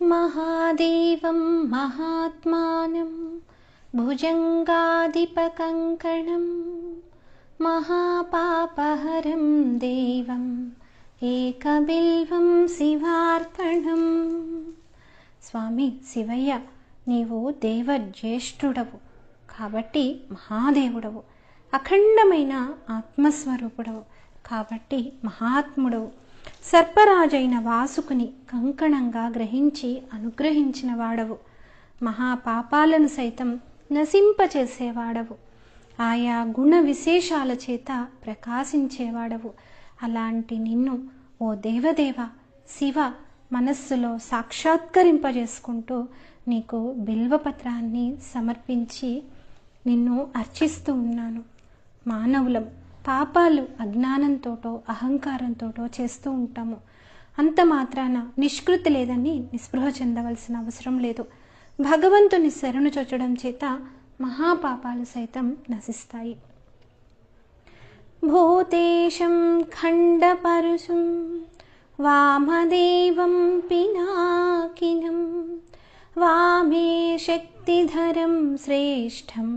महादेवं महात्मानं भुजङ्गाधिपकङ्कणं महापापहरं देवम् ఏకబిల్వం శివార్పణం స్వామి శివయ్య నీవు దేవజ్యేష్ఠుడవు కాబట్టి మహాదేవుడవు అఖండమైన ఆత్మస్వరూపుడవు కాబట్టి మహాత్ముడవు సర్పరాజైన వాసుకుని కంకణంగా గ్రహించి అనుగ్రహించిన వాడవు. మహాపాపాలను సైతం నశింపచేసేవాడవు. ఆయా గుణ విశేషాల చేత ప్రకాశించేవాడవు. అలాంటి నిన్ను ఓ దేవదేవ శివ మనస్సులో సాక్షాత్కరింపజేసుకుంటూ నీకు బిల్వపత్రాన్ని సమర్పించి నిన్ను అర్చిస్తూ ఉన్నాను. మానవులం పాపాలు అజ్ఞానంతోటో అహంకారంతోటో చేస్తూ ఉంటాము. అంత మాత్రాన నిష్కృతి లేదని నిస్పృహ చెందవలసిన అవసరం లేదు. భగవంతుని శరణు చొచ్చడం చేత మహాపాపాలు సైతం నశిస్తాయి. భూతేశం ఖండపరుశుం వామదేవం పినాకినం వామే శక్తిధరం శ్రేష్టం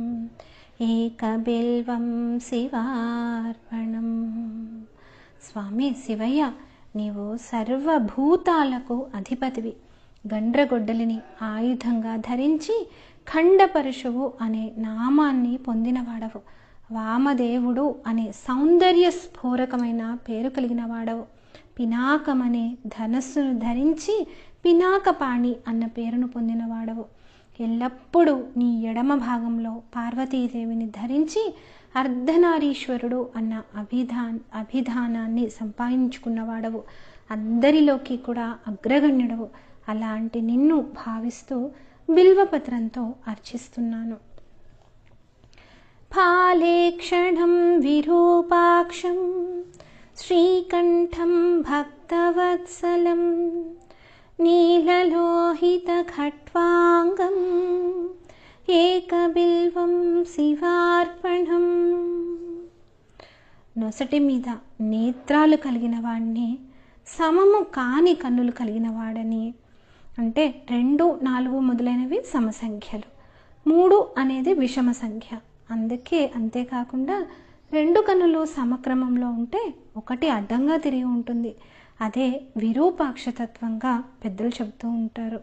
ఏకబిల్వం శివార్పణం. స్వామి శివయ్య నీవు సర్వభూతాలకు అధిపతివి. గండ్రగొడ్డలిని ఆయుధంగా ధరించి ఖండపరుషువు అనే నామాన్ని పొందినవాడవు. వామదేవుడు అనే సౌందర్య స్ఫోరకమైన పేరు కలిగిన వాడవు పినాకమనే ధనస్సును ధరించి పినాకపాణి అన్న పేరును పొందినవాడవు. ఎల్లప్పుడూ నీ ఎడమ భాగంలో పార్వతీదేవిని ధరించి అర్ధనారీశ్వరుడు అన్న అభిధా అభిధానాన్ని సంపాదించుకున్నవాడవు. అందరిలోకి కూడా అగ్రగణ్యుడవు. అలాంటి నిన్ను భావిస్తూ బిల్వపత్రంతో అర్చిస్తున్నాను. పాలేక్షణం విరూపాక్షం శ్రీకంఠం భక్తవత్సలం. नीललोहितखट्वाङ्गम् ఏకబిల్వం శివార్పణం నొసటి మీద నేత్రాలు కలిగిన వాడిని సమము కాని కన్నులు కలిగిన వాడని అంటే రెండు నాలుగు మొదలైనవి సమసంఖ్యలు మూడు అనేది విషమ సంఖ్య అందుకే అంతేకాకుండా రెండు కన్నులు సమక్రమంలో ఉంటే ఒకటి అడ్డంగా తిరిగి ఉంటుంది అదే విరూపాక్షతత్వంగా పెద్దలు చెబుతూ ఉంటారు.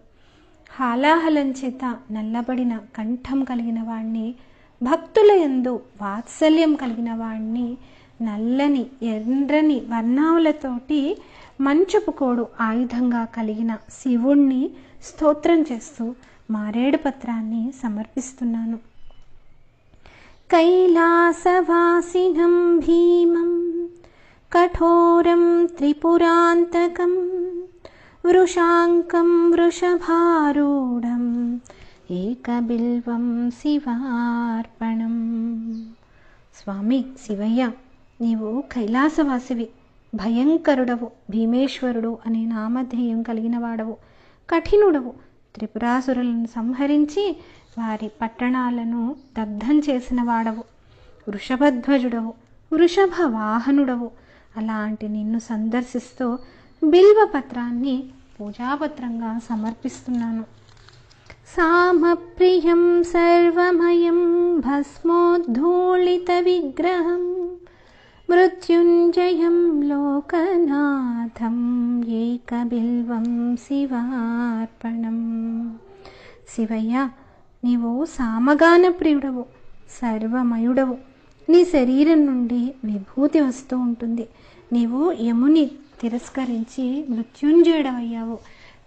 హాలాహలం చేత నల్లబడిన కంఠం కలిగిన వాణ్ణి భక్తుల ఎందు వాత్సల్యం కలిగిన వాణ్ణి నల్లని ఎర్రని వర్ణావులతోటి మంచుపుకోడు ఆయుధంగా కలిగిన శివుణ్ణి స్తోత్రం చేస్తూ మారేడు పత్రాన్ని సమర్పిస్తున్నాను. కైలాసవాసినం భీమం कठोरं त्रिपुरान्तकं वृषाङ्कं वृषभारूढम् ఏకబిల్వం శివార్పణం స్వామి శివయ్య నీవు కైలాసవాసివి భయంకరుడవు భీమేశ్వరుడు అనే నామధేయం కలిగిన వాడవు కఠినుడవు త్రిపురాసురులను సంహరించి వారి పట్టణాలను దగ్ధం చేసిన వాడవు వృషభధ్వజుడవు వృషభ వాహనుడవు అలాంటి నిన్ను సందర్శిస్తూ బిల్వపత్రాన్ని పూజాపత్రంగా సమర్పిస్తున్నాను. సామప్రియం సర్వమయం భస్మోద్ధూళిత విగ్రహం మృత్యుంజయం లోకనాథం ఏకబిల్వం శివార్పణం. శివయ్య నీవు సామగాన ప్రియుడవు సర్వమయుడవు. నీ శరీరం నుండి విభూతి వస్తూ ఉంటుంది. నీవు యముని తిరస్కరించి మృత్యుంజయుడవయ్యావు.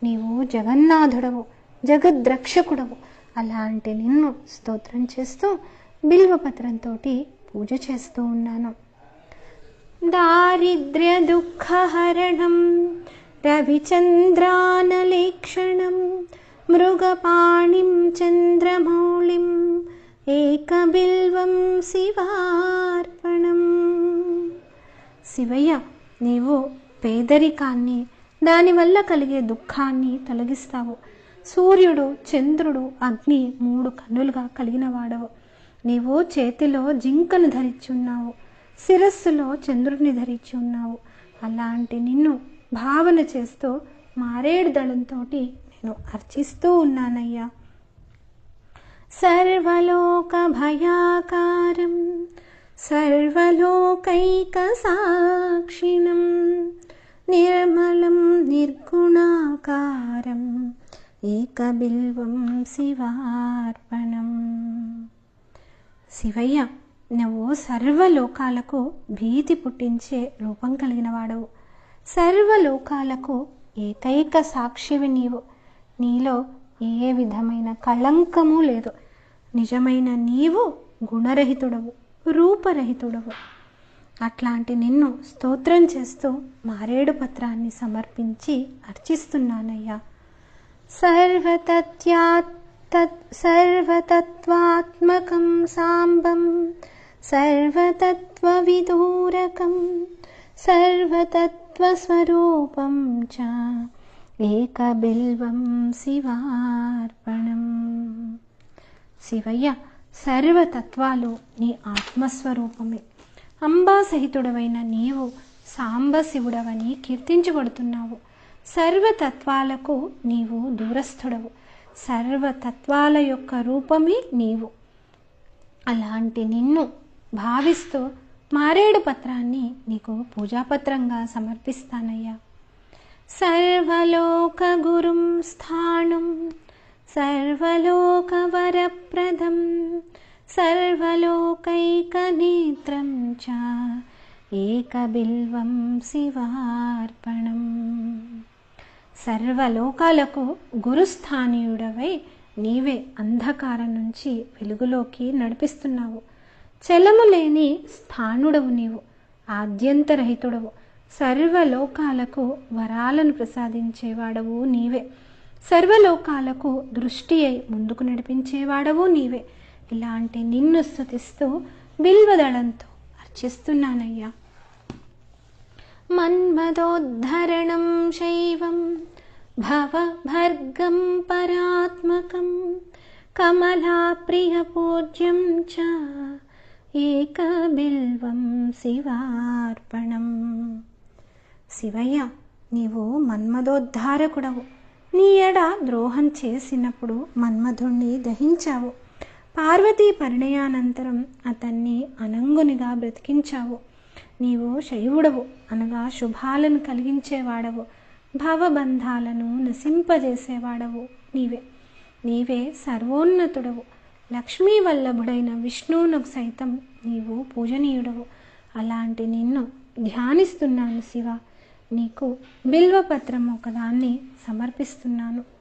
నీవు జగన్నాథుడవు జగద్రక్షకుడవు. అలాంటి నిన్ను స్తోత్రం చేస్తూ బిల్వపత్రంతో పూజ చేస్తూ ఉన్నాను. దారిద్ర్య దుఃఖహరణం రవిచంద్రానలేక్షణం మృగపాణిం చంద్రమౌళిం ఏకబిల్వం శివార్పణం. శివయ్య నీవు పేదరికాన్ని దానివల్ల కలిగే దుఃఖాన్ని తొలగిస్తావు. సూర్యుడు చంద్రుడు అగ్ని మూడు కన్నులుగా కలిగిన వాడవు నీవు చేతిలో జింకను ధరించి ఉన్నావు. శిరస్సులో చంద్రుడిని ధరించి ఉన్నావు. అలాంటి నిన్ను భావన చేస్తూ మారేడు దళంతో నేను అర్చిస్తూ ఉన్నానయ్యా. సర్వలోకభయాకారం సర్వలోకైకసాక్షిణం నిర్మలం నిర్గుణాకారం ఏకబిల్వం శివార్పణం. శివయ్య నువ్వు సర్వలోకాలకు భీతి పుట్టించే రూపం కలిగిన వాడవు. సర్వలోకాలకు ఏకైక సాక్షివి నీవు. నీలో ఏ విధమైన కళంకము లేదు. నిజమైన నీవు గుణరహితుడవు రూపరహితుడవు. అట్లాంటి నిన్ను స్తోత్రం చేస్తూ మారేడు పత్రాన్ని సమర్పించి అర్చిస్తున్నానయ్యా. సర్వతత్యాత్ సర్వతత్వాత్మకం సాంబం సర్వతత్వవిదూరకం సర్వతత్వస్వరూపం చ ఏకబిల్వం శివార్పణం. శివయ్య సర్వతత్వాలు నీ ఆత్మస్వరూపమే. అంబాసహితుడవైన నీవు సాంబశివుడవని కీర్తించబడుతున్నావు. సర్వతత్వాలకు నీవు దూరస్థుడవు. సర్వతత్వాల యొక్క రూపమే నీవు. అలాంటి నిన్ను భావిస్తూ మారేడు పత్రాన్ని నీకు పూజాపత్రంగా సమర్పిస్తానయ్యా. సర్వలోక గురుం స్థానం సర్వలోకవరప్రదం సర్వలోకైకనేత్రం చ ఏకబిల్వం శివార్పణం. సర్వలోకాలకు గురుస్థానీయుడవై నీవే అంధకారం నుంచి వెలుగులోకి నడిపిస్తున్నావు. చలము లేని స్థానుడవు నీవు ఆద్యంతరహితుడవు. సర్వలోకాలకు వరాలను ప్రసాదించేవాడవు నీవే. సర్వలోకాలకు దృష్టి అయి ముందుకు నడిపించేవాడవు నీవే. ఇలాంటి నిన్ను స్థుతిస్తూ బిల్వదళంతో అర్చిస్తున్నానయ్యా. మన్మదోద్ధరణం శైవం భవభర్గం పరాత్మకం కమలాప్రియపూజ్యం చ ఏకబిల్వం శివార్పణం. శివయ్య నీవు మన్మదోద్ధారకుడవు నీ ఎడ ద్రోహం చేసినప్పుడు మన్మధుణ్ణి దహించావు. పార్వతీ పరిణయానంతరం అతన్ని అనంగునిగా బ్రతికించావు. నీవు శైవుడవు అనగా శుభాలను కలిగించేవాడవు. భవబంధాలను నశింపజేసేవాడవు నీవే. నీవే సర్వోన్నతుడవు. లక్ష్మీ వల్లభుడైన విష్ణువునకు సైతం నీవు పూజనీయుడవు. అలాంటి నిన్ను ధ్యానిస్తున్నాను శివ. నీకు బిల్వపత్రం ఒకదాన్ని సమర్పిస్తున్నాను.